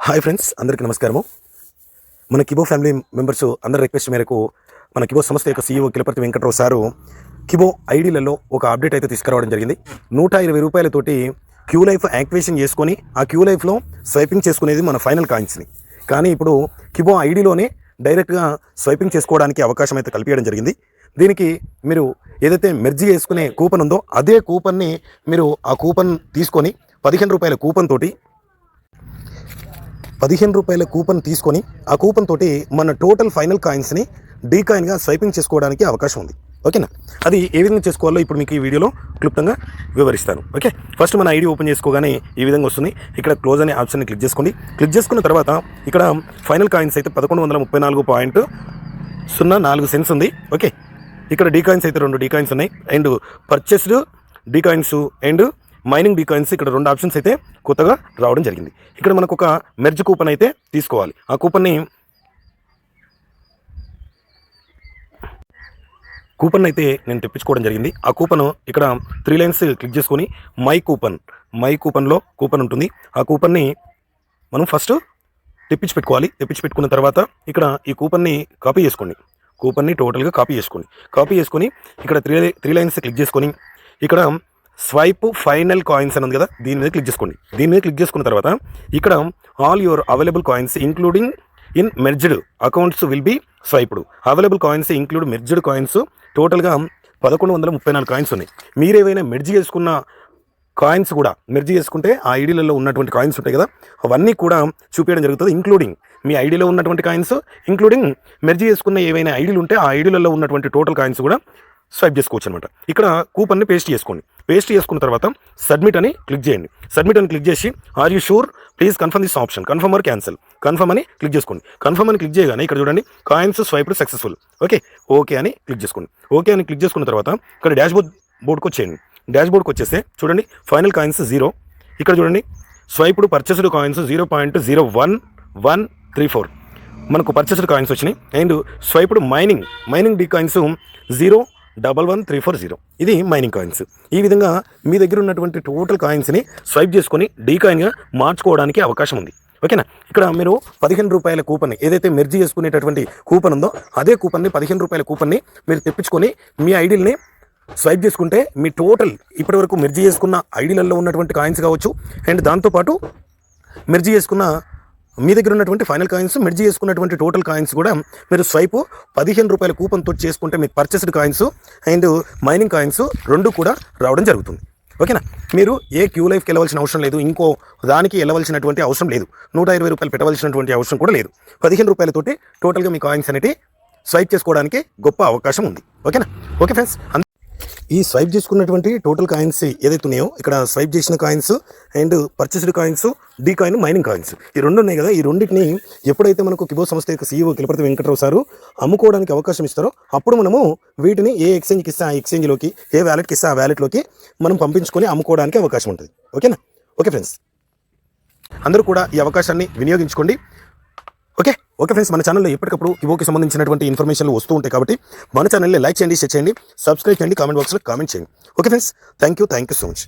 Hi friends అందరికీ నమస్కారము. మన కిబో ఫ్యామిలీ మెంబర్స్ అందరి రిక్వెస్ట్ మేరకు మన కిబో సంస్థ యొక్క CEO Kilaparthi Venkatrao sir Kibo ఐడీలలో ఒక అప్డేట్ అయితే తీసుకురావడం జరిగింది. నూట ఇరవై రూపాయలతోటి క్యూ లైఫ్ యాక్టివేషన్ చేసుకొని ఆ క్యూ లైఫ్లో స్వైపింగ్ చేసుకునేది మన ఫైనల్ కాయిన్స్ని. కానీ ఇప్పుడు కిబో ఐడీలోనే డైరెక్ట్గా స్వైపింగ్ చేసుకోవడానికి అవకాశం అయితే కల్పించడం జరిగింది. దీనికి మీరు ఏదైతే మెర్జీ చేసుకునే కూపన్ ఉందో అదే కూపన్ని మీరు ఆ కూపన్ తీసుకొని పదిహేను రూపాయల కూపన్ తోటి పదిహేను రూపాయల కూపన్ తీసుకొని ఆ కూపన్ తోటి మన టోటల్ ఫైనల్ కాయిన్స్ని డీ కాయిన్గా స్వైపింగ్ చేసుకోవడానికి అవకాశం ఉంది. ఓకేనా? అది ఏ విధంగా చేసుకోవాలో ఇప్పుడు మీకు ఈ వీడియోలో క్లుప్తంగా వివరిస్తాను. ఓకే? ఫస్ట్ మన ఐడి ఓపెన్ చేసుకోగానే ఈ విధంగా వస్తుంది. ఇక్కడ క్లోజ్ అనే ఆప్షన్ని క్లిక్ చేసుకోండి. క్లిక్ చేసుకున్న తర్వాత ఇక్కడ ఫైనల్ కాయిన్స్ అయితే పదకొండు వందల ముప్పై నాలుగు పాయింట్ సున్నా నాలుగు సెన్స్ ఉంది. ఓకే? ఇక్కడ డీ కాయిన్స్ అయితే రెండు డీ కాయిన్స్ ఉన్నాయి. And purchased D coins and mining D ఇక్కడ రెండు ఆప్షన్స్ అయితే కొత్తగా రావడం జరిగింది. ఇక్కడ మనకు ఒక మెర్జ్ కూపన్ అయితే తీసుకోవాలి. ఆ కూపన్ని కూపన్ అయితే నేను తెప్పించుకోవడం జరిగింది. ఆ కూపన్ ఇక్కడ త్రీ లైన్స్ క్లిక్ చేసుకొని మై కూపన్ మై కూపన్లో కూపన్ ఉంటుంది. ఆ కూపన్ని మనం ఫస్ట్ తెప్పించి పెట్టుకోవాలి. తెప్పించి పెట్టుకున్న తర్వాత ఇక్కడ ఈ కూపన్ని కాపీ చేసుకోండి. కూపన్ని టోటల్గా కాపీ చేసుకోండి. కాపీ చేసుకొని ఇక్కడ త్రీ త్రీ లైన్స్ క్లిక్ చేసుకొని ఇక్కడ స్వైప్ ఫైనల్ కాయిన్స్ అని ఉంది కదా దీని మీద క్లిక్ చేసుకోండి. దీని మీద క్లిక్ చేసుకున్న తర్వాత ఇక్కడ all your available coins including in merged accounts will be swiped. Available coins include merged coins టోటల్గా పదకొండు వందల ముప్పై నాలుగు కాయిన్స్ ఉన్నాయి. మీరేవైనా మెర్జ్ చేసుకున్న కాయిన్స్ కూడా మెర్జ్ చేసుకుంటే ఆ ఐడీలలో ఉన్నటువంటి కాయిన్స్ ఉంటాయి కదా అవన్నీ కూడా చూపించడం జరుగుతుంది ఇంక్లూడింగ్ మీ ఐడీలో ఉన్నటువంటి కాయిన్స్ ఇంక్లూడింగ్ మెర్జ్ చేసుకున్న ఏవైనా ఐడీలు ఉంటే ఆ ఐడీలలో ఉన్నటువంటి టోటల్ కాయిన్స్ కూడా స్వైప్ చేసుకోవచ్చు అనమాట ఇక్కడ కూపన్ని పేస్ట్ చేసుకోండి. పేస్ట్ చేసుకున్న తర్వాత సబ్మిట్ అని క్లిక్ చేయండి. సబ్మిట్ అని క్లిక్ చేసి are you sure please confirm this option confirm or cancel confirm అని క్లిక్ చేసుకోండి. కన్ఫర్మ్ అని క్లిక్ చేయగానే ఇక్కడ చూడండి coins swipe successful okay okay అని క్లిక్ చేసుకోండి. ఓకే అని క్లిక్ చేసుకున్న తర్వాత ఇక్కడ డాష్ బోర్డ్ బోర్డ్కి వచ్చేయండి. డాష్ బోర్డ్కి వచ్చేస్తే చూడండి ఫైనల్ కాయిన్స్ జీరో ఇక్కడ చూడండి swiped purchased coins zero point zero one one three four మనకు పర్చేస్డ్ కాయిన్స్ వచ్చినాయి. And swiped mining mining D coins zero double one three four zero. ఇది మైనింగ్ కాయిన్స్ ఈ విధంగా మీ దగ్గర ఉన్నటువంటి టోటల్ కాయిన్స్ని స్వైప్ చేసుకొని డీ కాయిన్గా మార్చుకోవడానికి అవకాశం ఉంది. ఓకేనా? ఇక్కడ మీరు పదిహేను రూపాయల కూపన్ ఏదైతే మెర్జీ చేసుకునేటటువంటి కూపన్ ఉందో అదే కూపన్ని పదిహేను రూపాయల కూపన్ని మీరు తెప్పించుకొని మీ ఐడీల్ని స్వైప్ చేసుకుంటే మీ టోటల్ ఇప్పటివరకు మెర్జీ చేసుకున్న ఐడీలలో ఉన్నటువంటి కాయిన్స్ కావచ్చు. అండ్ దాంతోపాటు మెర్జీ చేసుకున్న మీ దగ్గర ఉన్నటువంటి ఫైనల్ కాయిన్స్ మెర్జ్ చేసుకున్నటువంటి టోటల్ కాయిన్స్ కూడా మీరు స్వైప్ పదిహేను రూపాయల కూపన్తో చేసుకుంటే మీకు purchased coins and mining coins రెండు కూడా రావడం జరుగుతుంది. ఓకేనా? మీరు ఏ క్యూ లైఫ్కి వెళ్ళవలసిన అవసరం లేదు. ఇంకో దానికి వెళ్ళవలసినటువంటి అవసరం లేదు. నూట ఇరవై రూపాయలు పెట్టవలసినటువంటి అవసరం కూడా లేదు. పదిహేను రూపాయలతోటి టోటల్గా మీ కాయిన్స్ అనేవి స్వైప్ చేసుకోవడానికి గొప్ప అవకాశం ఉంది. ఓకేనా? ఓకే ఫ్రెండ్స్ ఈ స్వైప్ చేసుకున్నటువంటి టోటల్ కాయిన్స్ ఏదైతే ఉన్నాయో ఇక్కడ స్వైప్ చేసిన coins and purchased coins D coin mining coins ఈ రెండు ఉన్నాయి కదా ఈ రెండింటిని ఎప్పుడైతే మనకు కిబో సంస్థ యొక్క సీఈఓ కిలపతి వెంకటరావు సారు అమ్ముకోవడానికి అవకాశం ఇస్తారో అప్పుడు మనము వీటిని ఏ ఎక్స్చేంజ్కి ఇస్తే ఆ ఎక్స్చేంజ్లోకి ఏ వ్యాలెట్కి ఇస్తే ఆ వ్యాలెట్లోకి మనం పంపించుకొని అమ్ముకోవడానికి అవకాశం ఉంటుంది. ఓకేనా ఓకే ఫ్రెండ్స్ అందరూ కూడా ఈ అవకాశాన్ని వినియోగించుకోండి. ఓకే ఓకే ఫ్రెండ్స్ మన ఛానల్లో ఎప్పటికప్పుడు ఇవోకి సంబంధించినటువంటి ఇన్ఫర్మేషన్లు వస్తూ ఉంటాయి కాబట్టి మన ఛానల్ని లైక్ చేయండి షేర్ చేయండి సబ్స్క్రైబ్ చేయండి కామెంట్ బాక్స్లో కామెంట్ చేయండి. Okay friends thank you thank you so much